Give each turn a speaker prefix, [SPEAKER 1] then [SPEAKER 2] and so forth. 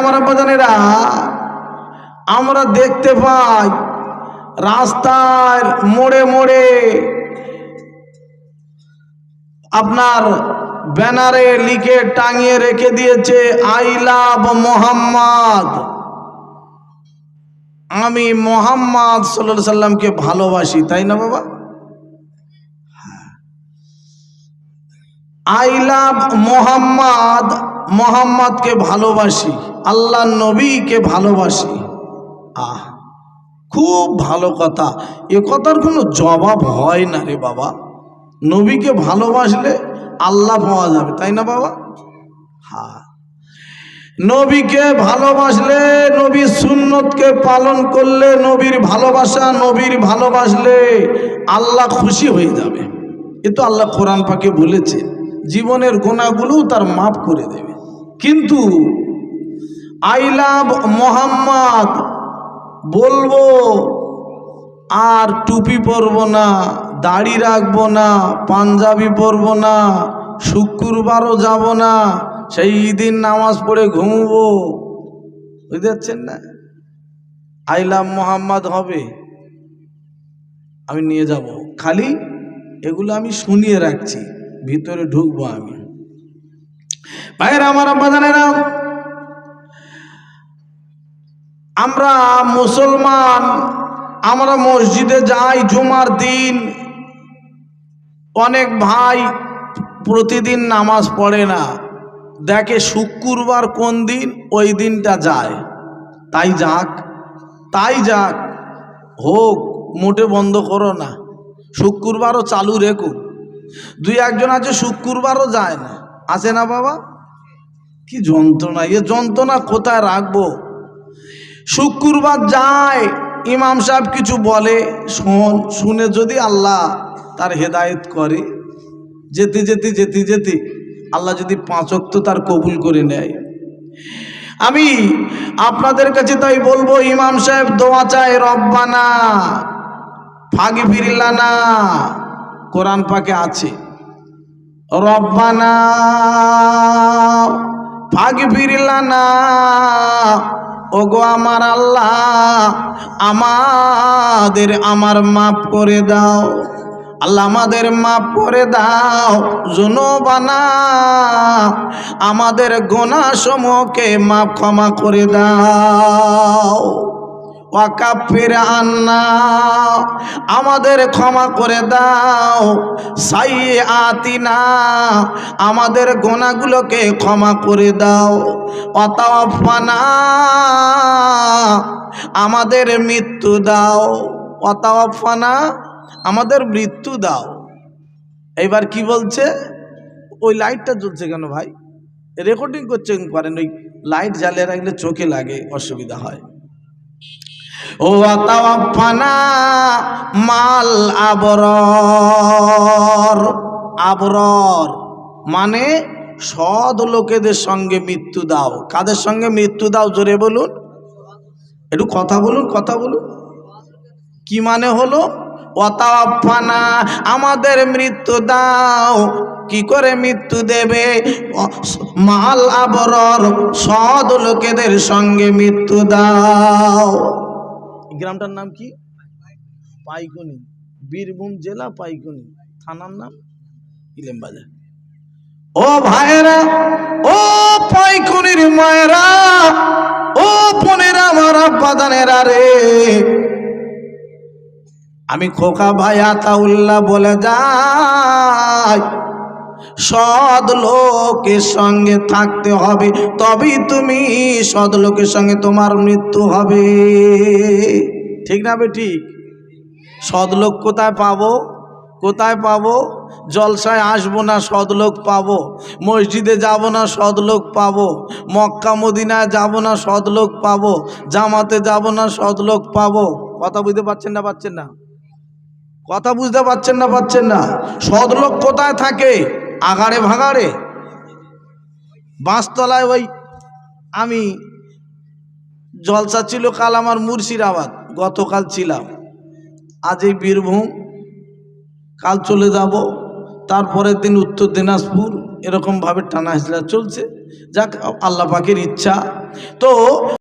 [SPEAKER 1] আমার আব্বাজানেরা, আমরা দেখতে পাই রাস্তার মোড়ে মোড়ে আপনার ব্যানারে লিখে টাঙিয়ে রেখে দিয়েছে, আই লাভ মোহাম্মদ। আমি মোহাম্মদ সাল্লাহ সাল্লামকে ভালোবাসি, তাই না বাবা? আই লাভ মোহাম্মদ মোহাম্মদকে ভালোবাসি, আল্লাহ নবীকে ভালোবাসি। আহ, খুব ভালো কথা। এ কথার কোনো জবাব হয় না রে বাবা। নবীকে ভালোবাসলে আল্লাহ পাওয়া যাবে, তাই না বাবা? হ্যাঁ। নবীকে ভালোবাসলে নবীর সুন্নতকে পালন করলে নবীর ভালোবাসা, নবীর ভালোবাসলে আল্লাহ খুশি হয়ে যাবে। এ তো আল্লাহ কোরআন পাকে বলেছে, জীবনের গোনাগুলোও তার মাফ করে দেবে। কিন্তু আই লাভ মোহাম্মদ বলব, আর টুপি পরবো না, দাড়ি রাখব না, পাঞ্জাবি পরবো না, শুক্রবারও যাব না, সেই দিন নামাজ পড়ে ঘুমবো। বুঝতে পারছেন না? আই লাভ মোহাম্মদ হবে। আমি নিয়ে যাব। খালি এগুলো আমি শুনিয়ে রাখছি, ভিতরে ঢুকবো আমি। ভাইয়েরা, আমার বাজানেরা আমরা মুসলমান, আমরা মসজিদে যাই জুমার দিন, অনেক ভাই প্রতিদিন নামাজ পড়ে না। দেখে শুক্রবার কোন দিন? ওই দিনটা যায়। তাই যাক তাই যাক, হোক মোটে বন্ধ করো না। শুক্রবারও চালু রেখো। দুই একজন আছে, শুক্রবারও যায় না। আছে না বাবা? কি যন্ত্রণা? এ যন্ত্রণা কোথায় রাখব? শুক্রবার যায়, ইমাম সাহেব কিছু বলে, শোন, শুনে যদি আল্লাহ তার হেদায়েত করে, যেতে যেতে যেতে যেতে, আল্লাহ যদি পাঁচক তো তার কবুল করে নেয়। আমি আপনাদের কাছে তাই বলব, ইমাম সাহেব দোয়া চায়, রব্বানা ফাগি ফিরিল্লানা কোরআন পাকে আছে। রব্বানা ফাগি না ওগো আমার আল্লাহ, আমাদের আমার মাফ করে দাও। আল্লাহ আমাদের মাপ করে দাও। জুনুবানা, আমাদের গোনা সমূহকে মাফ ক্ষমা করে দাও। আমাদের ক্ষমা করে দাও। সাই আতিনা আমাদের গোনাগুলোকে ক্ষমা করে দাও। অতাওয়াফানা আমাদের মৃত্যু দাও। অতাওয়াফানা আমাদের মৃত্যু দাও। এইবার কি বলছে? ওই লাইটটা জ্বলছে কেন ভাই? রেকর্ডিং করছে করেন ওই লাইট জ্বালিয়ে রাখলে চোখে লাগে, অসুবিধা হয়। ও আতাওয়াফানা মাল আবরর। আবরর মানে সৎ লোকেদের সঙ্গে মৃত্যু দাও। কাদের সঙ্গে মৃত্যু দাও, জোরে বলুন। একটু কথা বলুন কথা বলুন। কি মানে হলো? অতাওয়াফানা আমাদের মৃত্যু দাও। কি করে মৃত্যু দেবে? মাল আবরর সৎ লোকেদের সঙ্গে মৃত্যু দাও। গ্রামটার নাম কি? পাইকুনি। বীরভূম জেলা পাইকুনি। থানার নাম? ইলেমবাজার। ও ভাইরা ও পাইকুনির মায়েরা, ও বোনেরা, আমার আব্বাদানেরা রে। আমি খোকা ভাই আতাউল্লাহ বলে যাই। সৎ লোকের সঙ্গে থাকতে হবে, তবেই তুমি সৎ লোকের সঙ্গে তোমার মৃত্যু হবে। ঠিক না বে ঠিক? সৎ লোক কোথায় পাবো? কোথায় পাবো? জলসায় আসব না সদলোক পাবো? মসজিদে যাব না সদলোক পাবো? মক্কা, মদিনায় যাব না সদলোক পাবো? জামাতে যাব না সদলোক পাবো? কথা বুঝতে পারছেন না পাচ্ছেন না? কথা বুঝতে পারছেন না পাচ্ছেন না? সদলোক কোথায় থাকে? আগাড়ে ভাগাড়ে বাঁশতলায় ওই আমি জলসা ছিল কাল আমার মুর্শিদাবাদ, গতকাল ছিলাম। আজ এই বীরভূম, কাল চলে যাব। তারপরের দিন উত্তর দিনাজপুর, এরকমভাবে টানা হেঁচড়া চলছে। যাক, আল্লাহ পাকের ইচ্ছা। তো